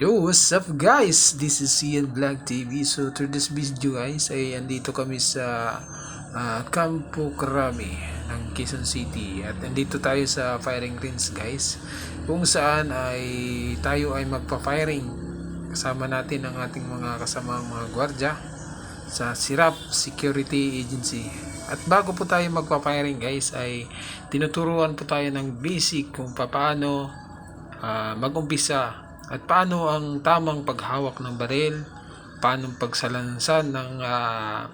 Yo, what's up guys? This is Ian Vlog TV. So, through this video guys, ay andito kami sa ah, Campo Crame ng Quezon City. At andito tayo sa firing range guys. Kung saan ay tayo ay magpa-firing. Kasama natin ang ating mga kasamang mga gwardya sa SIRAP Security Agency. At bago po tayo magpa-firing guys ay tinuturuan po tayo ng basic kung paano ah, mag-umpisa at paano ang tamang paghawak ng baril, paano pagsalansan ng ah,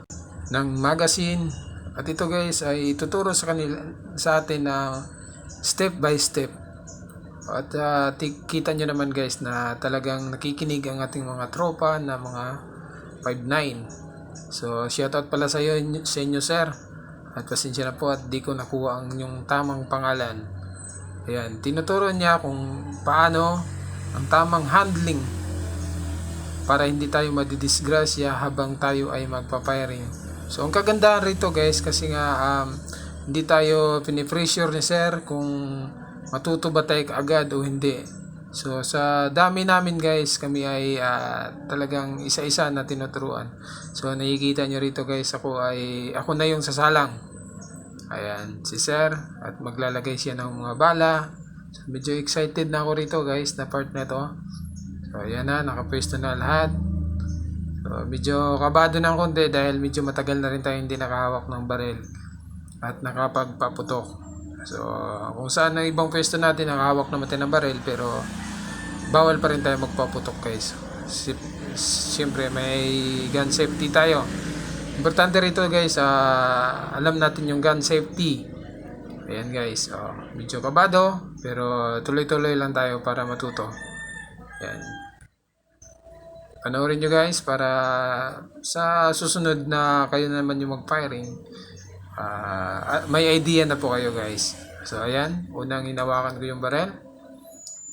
ng magazine. At ito guys ay ituturo sa kanila sa atin na step by step. At ti- kita nyo naman guys na talagang nakikinig ang ating mga tropa na mga 5'9". So shoutout pala sa, iyo, sa inyo sir. At pasensya na po at di ko nakuha ang inyong tamang pangalan. Ayan, tinuturo niya kung paano ang tamang handling para hindi tayo madidisgrasya habang tayo ay magpa-firing. So, ang kagandahan rito guys, kasi nga um, hindi tayo pinipressure ni sir kung matuto ba tayo agad o hindi. So, sa dami namin guys, kami ay ah, talagang isa-isa na tinuturuan. So, nakikita nyo rito guys, ako ay, ako na yung sasalang. Ayan, si Sir. At maglalagay siya ng mga bala. Medyo excited na ako rito guys, na part na to. So, ayan na, nakapwesto na lahat. So, medyo kabado ng konti dahil medyo matagal na rin tayo hindi nakahawak ng baril. At nakapagpaputok. So, kung saan ang ibang pwesto natin, nakahawak naman tayo ng baril, pero bawal pa rin tayo magpaputok guys. Si- Siyempre, may gun safety tayo. Importante rito guys, ah, alam natin yung gun safety. Ayan guys, oh, medyo kabado, pero tuloy-tuloy lang tayo para matuto. Ayan. Panoorin nyo guys para sa susunod na kayo naman yung mag-firing, ah, may idea na po kayo guys. So ayan, unang hinawakan ko yung barel.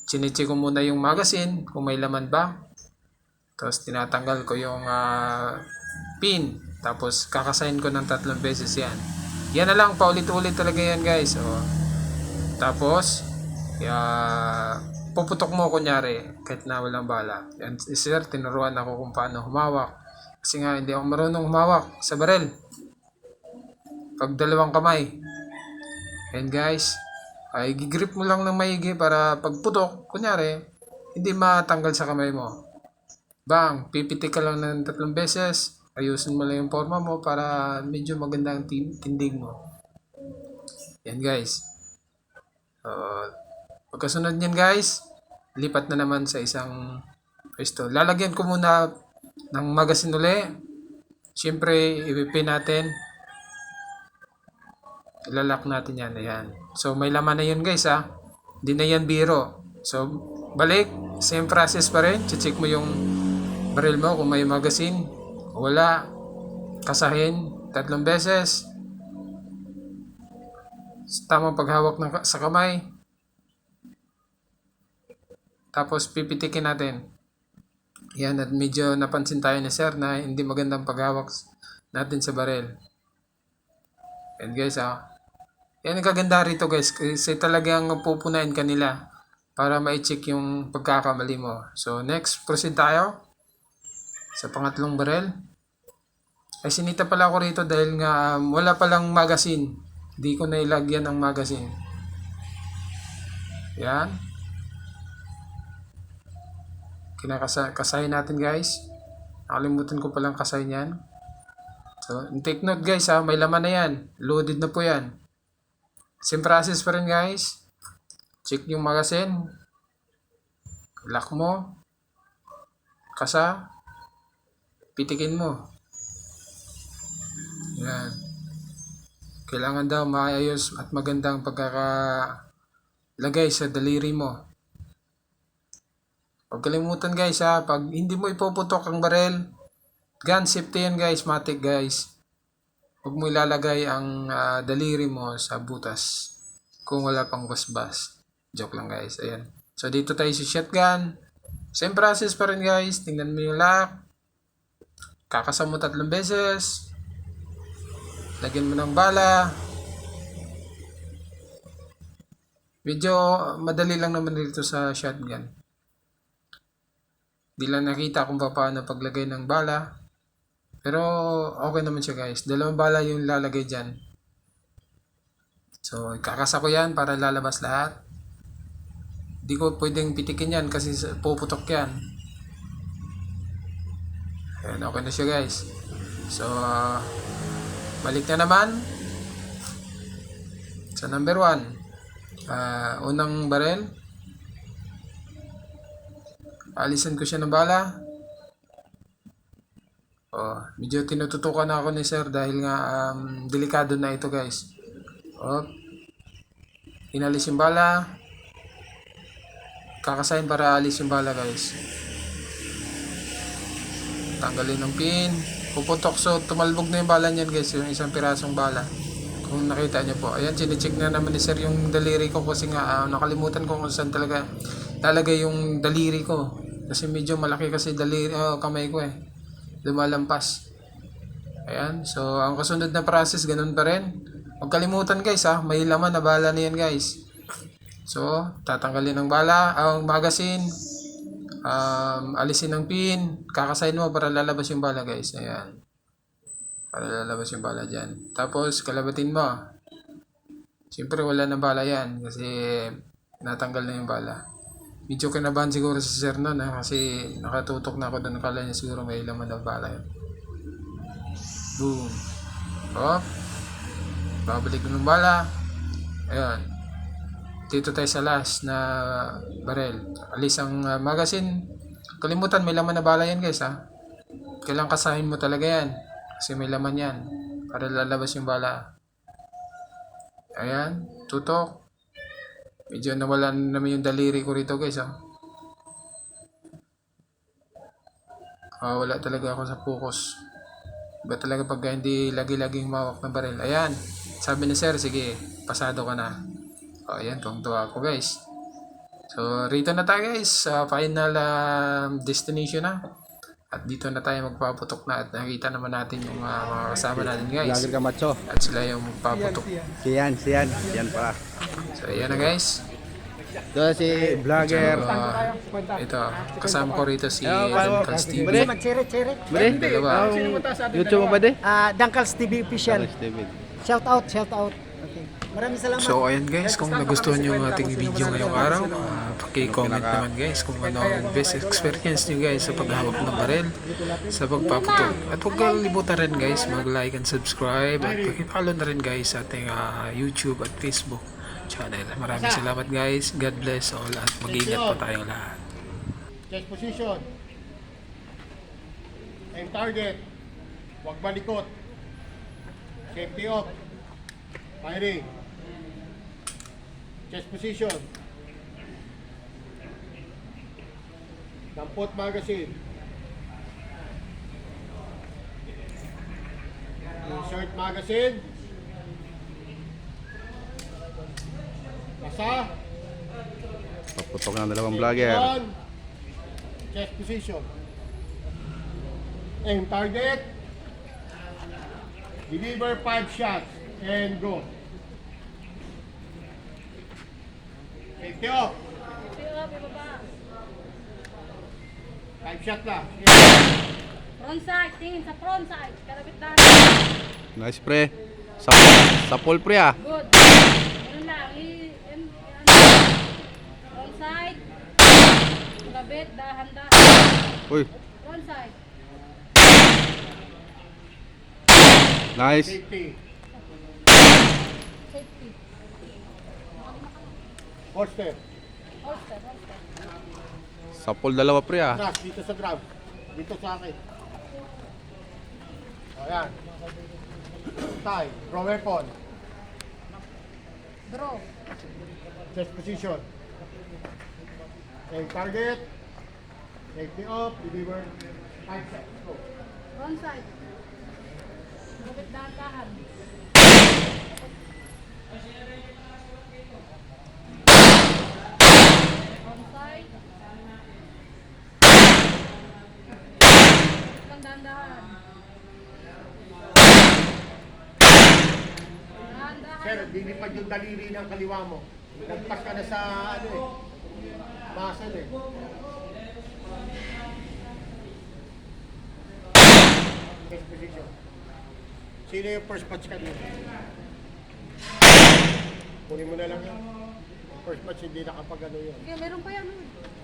Chinichi ko muna yung magazine kung may laman ba. Tapos tinatanggal ko yung ah, pin. Tapos kakasayin ko ng tatlong beses yan. Yan na lang, paulit-ulit talaga yan guys. O. Tapos, kaya puputok mo kunyari kahit na walang bala. Yan, si sir, tinuruan ako kung paano humawak. Kasi nga hindi ako marunong humawak sa barel. Pag dalawang kamay. Yan guys. Ay gigrip mo lang ng maigi para pagputok, kunyari, hindi matanggal sa kamay mo. Bang, pipitik ka lang ng tatlong beses. Ayusin mo lang yung forma mo para medyo maganda ang tin- tindig mo. Yan guys. Uh, pagkasunod niyan guys, lipat na naman sa isang pwesto. Lalagyan ko muna ng magazine uli. Siyempre, ipipin natin. Ilalak natin yan. Ayan. So, may laman na yun guys ha. Hindi na yan biro. So, balik. Same process pa rin. Check mo yung baril mo kung may magazine. Wala. Kasahin. Tatlong beses. Tamang paghawak ng, sa kamay. Tapos pipitikin natin. Yan at medyo napansin tayo ni sir na hindi magandang paghawak natin sa baril. Yan guys ah. Yan ang kaganda rito guys kasi talagang pupunain kanila para ma-check yung pagkakamali mo. So next proceed tayo sa pangatlong baril. Ay sinita pala ako rito dahil nga um, wala palang magazine. Hindi ko nailagyan ng magazine. Yan. Kinakasay natin guys. Nakalimutan ko palang kasay niyan. So, take note guys ha, may laman na yan. Loaded na po yan. Same process pa rin guys. Check yung magazine. Lock mo. Kasa. Pitikin mo. Yan. Kailangan daw maayos at magandang pagkakalagay sa daliri mo. Huwag kalimutan guys ha, pag hindi mo ipuputok ang barel, gun safety yan guys, matik guys. Huwag mo ilalagay ang ah, daliri mo sa butas kung wala pang basbas. Joke lang guys, ayan. So dito tayo sa shotgun. Same process pa rin guys, tingnan mo yung lock. Kakasa mo tatlong beses. Lagyan mo ng bala. Medyo madali lang naman dito sa shotgun. Di lang nakita kung paano paglagay ng bala. Pero okay naman siya guys. Dalawang bala yung lalagay dyan. So, kakasa ko yan para lalabas lahat. Di ko pwedeng pitikin yan kasi puputok yan. Ayan, okay na siya guys. So, ah, balik na naman. Sa number 1. unang barel. Alisan ko siya ng bala. Oh, medyo tinututukan ako ni sir dahil nga um, delikado na ito guys. Oh. Inalis yung bala. Kakasayin para alis yung bala guys. Tanggalin ng pin. Puputok so tumalbog na yung bala niyan guys. Yung isang pirasong bala. Kung nakita nyo po. Ayan, chinecheck na naman ni sir yung daliri ko kasi nga ah, nakalimutan ko kung saan talaga talaga yung daliri ko. Kasi medyo malaki kasi daliri, oh, kamay ko eh. Lumalampas. Ayan, so ang kasunod na process, ganun pa rin. Huwag kalimutan guys ha, may laman na bala na yan guys. So, tatanggalin ng bala, ang magazine, um, alisin ng pin, kakasayin mo para lalabas yung bala guys. Ayan. Para lalabas yung bala dyan. Tapos, kalabatin mo. Siyempre, wala na bala yan kasi natanggal na yung bala. Medyo kinabahan siguro si Sir nun ha, kasi nakatutok na ako doon. Akala niya siguro may laman na bala yun. Boom. Hop. Babalik ng bala. Ayan. Dito tayo sa last na barrel. Alis ang uh, magazine. Kalimutan, may laman na bala yan guys ha. Kailangan kasahin mo talaga yan. Kasi may laman yan. Para lalabas yung bala. Ayan. Tutok. Medyo nawala na naman yung daliri ko rito guys ha. Ah, wala talaga ako sa focus. Iba talaga pag hindi lagi-laging mawak ng baril. Ayan. Sabi ni sir, sige, pasado ka na. O, ayan, tuwang-tuwa ako guys. So, rito na tayo guys. Sa final um, destination na. At dito na tayo magpaputok na at nakita naman natin yung uh, mga kasama natin guys. Vlogger ka macho. At sila yung paputok. Siyan, siyan. Siyan pa. So, ayan na guys. Ito si vlogger. So, ito, kasama ko rito si? Duncals TV. Bade? Magchere-chere. Bade? Dalawa. YouTube mo ba de? Ah, Dunkals TV official. Shout out, shout out. Maraming salamat. So ayan guys, kung nagustuhan nyo yung ating video ngayong araw, uh, paki-comment naman guys kung ano ang best experience nyo guys sa paghawak ng barel, sa pagpaputok. At huwag kalimutan rin guys, mag-like and subscribe at paki-follow na rin guys sa ating ah, YouTube at Facebook channel. Maraming salamat guys. God bless all at mag-ingat pa tayong lahat. Chest position. Aim target. Huwag malikot. Safety off. Firing. Chest position. Dampot magazine. Insert magazine. Basa. Paputok ng dalawang vlogger. Chest position. Aim target. Deliver five shots and go. Safety off. Five shot lang. Front side, tingin sa front side. Kalapit na. Nice pre. Sa, sa full pre ah. Good. Ganun lang. I. Front side. Kalapit, dahan, dahan. Uy, Front side. nice. Safety. Safety. Holster. Holster, holster. Sa full dalawa pre ah. Crash dito sa ground. Dito sa akin. Ayan. Tie. Draw weapon. Draw. Chest position. Aim target. Safety off. Deliver. Five shots. Go. Front side. Kalapit, dahan, Dahan-dahan. Sir, dilipad yung daliri ng kaliwa mo. Nagpas ka na sa ano eh. Masan eh. First position. Sino yung first patch ka dito? Kunin mo na lang yan. First match hindi nakapag ano yun. Okay, meron pa yan. Eh.